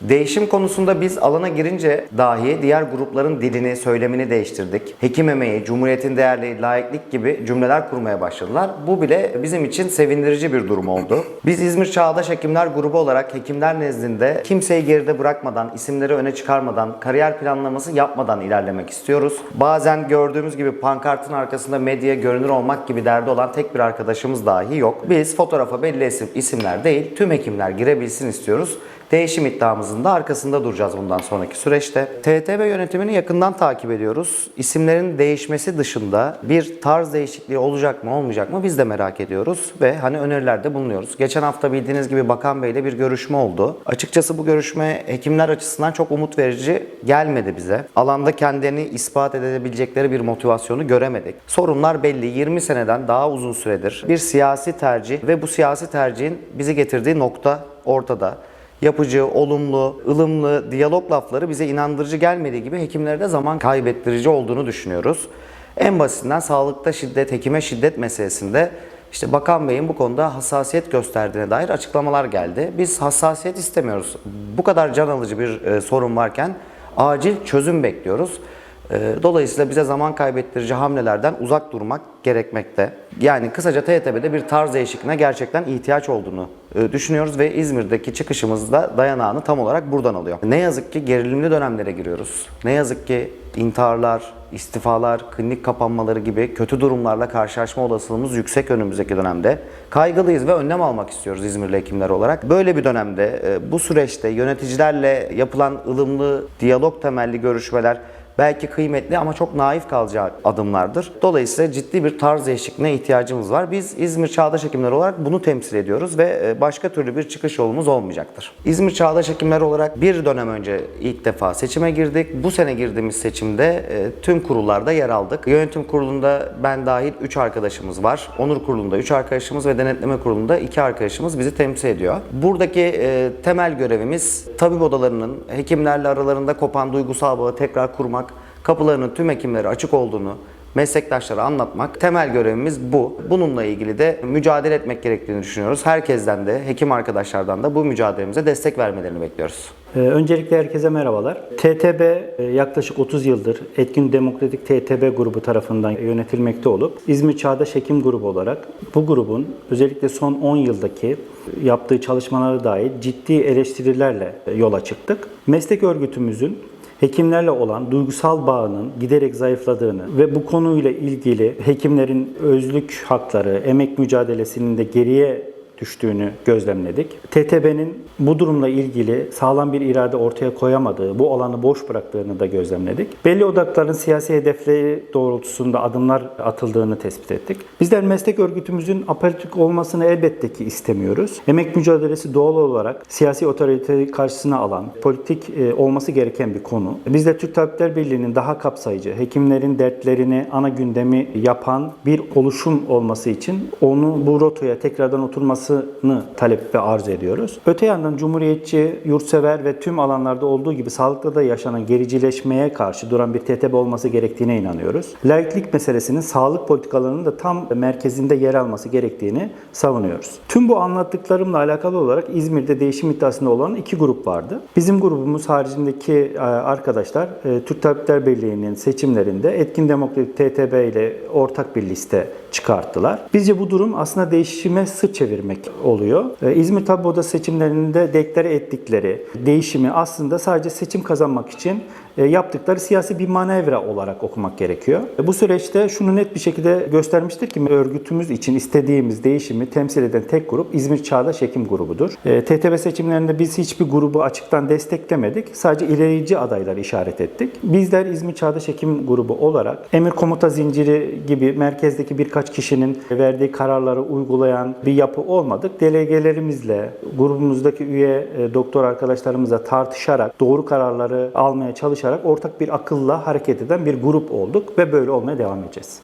Değişim konusunda biz alana girince dahi diğer grupların dilini, söylemini değiştirdik. Hekim emeği, cumhuriyetin değerleri, laiklik gibi cümleler kurmaya başladılar. Bu bile bizim için sevindirici bir durum oldu. Biz İzmir Çağdaş Hekimler grubu olarak hekimler nezdinde kimseyi geride bırakmadan, isimleri öne çıkarmadan, kariyer planlaması yapmadan ilerlemek istiyoruz. Bazen gördüğümüz gibi pankartın arkasında medyaya görünür olmak gibi derdi olan tek bir arkadaşımız dahi yok. Biz fotoğrafa belli isim, isimler değil, tüm hekimler girebilsin istiyoruz. Değişim iddiamızın da arkasında duracağız bundan sonraki süreçte. TTB yönetimini yakından takip ediyoruz. İsimlerin değişmesi dışında bir tarz değişikliği olacak mı olmayacak mı biz de merak ediyoruz ve hani önerilerde bulunuyoruz. Geçen hafta bildiğiniz gibi Bakan Bey ile bir görüşme oldu. Açıkçası bu görüşme hekimler açısından çok umut verici gelmedi bize. Alanda kendini ispat edebilecekleri bir motivasyonu göremedik. Sorunlar belli. 20 seneden daha uzun süredir bir siyasi tercih ve bu siyasi tercihin bizi getirdiği nokta ortada yapıcı, olumlu, ılımlı diyalog lafları bize inandırıcı gelmediği gibi hekimlere de zaman kaybettirici olduğunu düşünüyoruz. En basitinden sağlıkta şiddet, hekime şiddet meselesinde işte Bakan Bey'in bu konuda hassasiyet gösterdiğine dair açıklamalar geldi. Biz hassasiyet istemiyoruz. Bu kadar can alıcı bir e, sorun varken acil çözüm bekliyoruz. E, Dolayısıyla bize zaman kaybettirici hamlelerden uzak durmak gerekmekte. Yani kısaca TYTB'de bir tarz değişikliğine gerçekten ihtiyaç olduğunu e, düşünüyoruz ve İzmir'deki çıkışımızda dayanağını tam olarak buradan alıyor. Ne yazık ki gerilimli dönemlere giriyoruz. Ne yazık ki intiharlar, istifalar, klinik kapanmaları gibi kötü durumlarla karşılaşma olasılığımız yüksek önümüzdeki dönemde. Kaygılıyız ve önlem almak istiyoruz İzmirli hekimler olarak. Böyle bir dönemde e, bu süreçte yöneticilerle yapılan ılımlı, diyalog temelli görüşmeler belki kıymetli ama çok naif kalacağı adımlardır. Dolayısıyla ciddi bir tarz değişikliğine ihtiyacımız var. Biz İzmir Çağdaş Hekimler olarak bunu temsil ediyoruz ve e, başka türlü bir çıkış yolumuz olmayacaktır. İzmir Çağdaş Hekimler olarak bir dönem önce ilk defa seçime girdik. Bu sene girdiğimiz seçimde e, tüm kurullarda yer aldık. Yönetim kurulunda ben dahil 3 arkadaşımız var. Onur kurulunda 3 arkadaşımız ve denetleme kurulunda 2 arkadaşımız bizi temsil ediyor. Buradaki e, temel görevimiz tabip odalarının hekimlerle aralarında kopan duygusal bağı tekrar kurmak, kapılarının tüm hekimlere açık olduğunu meslektaşlara anlatmak. Temel görevimiz bu. Bununla ilgili de mücadele etmek gerektiğini düşünüyoruz. Herkesten de, hekim arkadaşlardan da bu mücadelemize destek vermelerini bekliyoruz. Ee, Öncelikle herkese merhabalar. TTB e, yaklaşık 30 yıldır Etkin Demokratik TTB grubu tarafından yönetilmekte olup İzmir Çağdaş Hekim Grubu olarak bu grubun özellikle son 10 yıldaki yaptığı çalışmalara dair ciddi eleştirilerle yola çıktık. Meslek örgütümüzün hekimlerle olan duygusal bağının giderek zayıfladığını ve bu konuyla ilgili hekimlerin özlük hakları, emek mücadelesinin de geriye düştüğünü gözlemledik. TTB'nin bu durumla ilgili sağlam bir irade ortaya koyamadığı, bu alanı boş bıraktığını da gözlemledik. Belli odakların siyasi hedefleri doğrultusunda adımlar atıldığını tespit ettik. Bizler meslek örgütümüzün apolitik olmasını elbette ki istemiyoruz. Emek mücadelesi doğal olarak siyasi otoriteyi karşısına alan, politik e, olması gereken bir konu. Biz de Türk Tabipler Birliği'nin daha kapsayıcı, hekimlerin dertlerini ana gündemi yapan bir oluşum olması için onu bu rotaya tekrardan oturmasını talep ve arz ediyoruz. Öte yandan cumhuriyetçi, yurtsever ve tüm alanlarda olduğu gibi sağlıkta da yaşanan gericileşmeye karşı duran bir TTB olması gerektiğine inanıyoruz. Laiklik meselesinin sağlık politikalarının da tam merkezinde yer alması gerektiğini savunuyoruz. Tüm bu anlattıklarımla alakalı olarak İzmir'de değişim iddiasında olan iki grup vardı. Bizim grubumuz haricindeki e, arkadaşlar e, Türk Tabipler Birliği'nin seçimlerinde Etkin Demokratik TTB ile ortak bir liste çıkarttılar. Bizce bu durum aslında değişime sırt çevirmek oluyor. Ee, İzmir Tabip Odası seçimlerinde deklare ettikleri değişimi aslında sadece seçim kazanmak için e, yaptıkları siyasi bir manevra olarak okumak gerekiyor. E, Bu süreçte şunu net bir şekilde göstermiştir ki örgütümüz için istediğimiz değişimi temsil eden tek grup İzmir Çağdaş Hekim grubudur. E, TTB seçimlerinde biz hiçbir grubu açıktan desteklemedik. Sadece ilerici adayları işaret ettik. Bizler İzmir Çağdaş Hekim grubu olarak emir komuta zinciri gibi merkezdeki birkaç kişinin verdiği kararları uygulayan bir yapı olmadık. Delegelerimizle, grubumuzdaki üye e, doktor arkadaşlarımızla tartışarak doğru kararları almaya çalışarak ortak bir akılla hareket eden bir grup olduk ve böyle olmaya devam edeceğiz.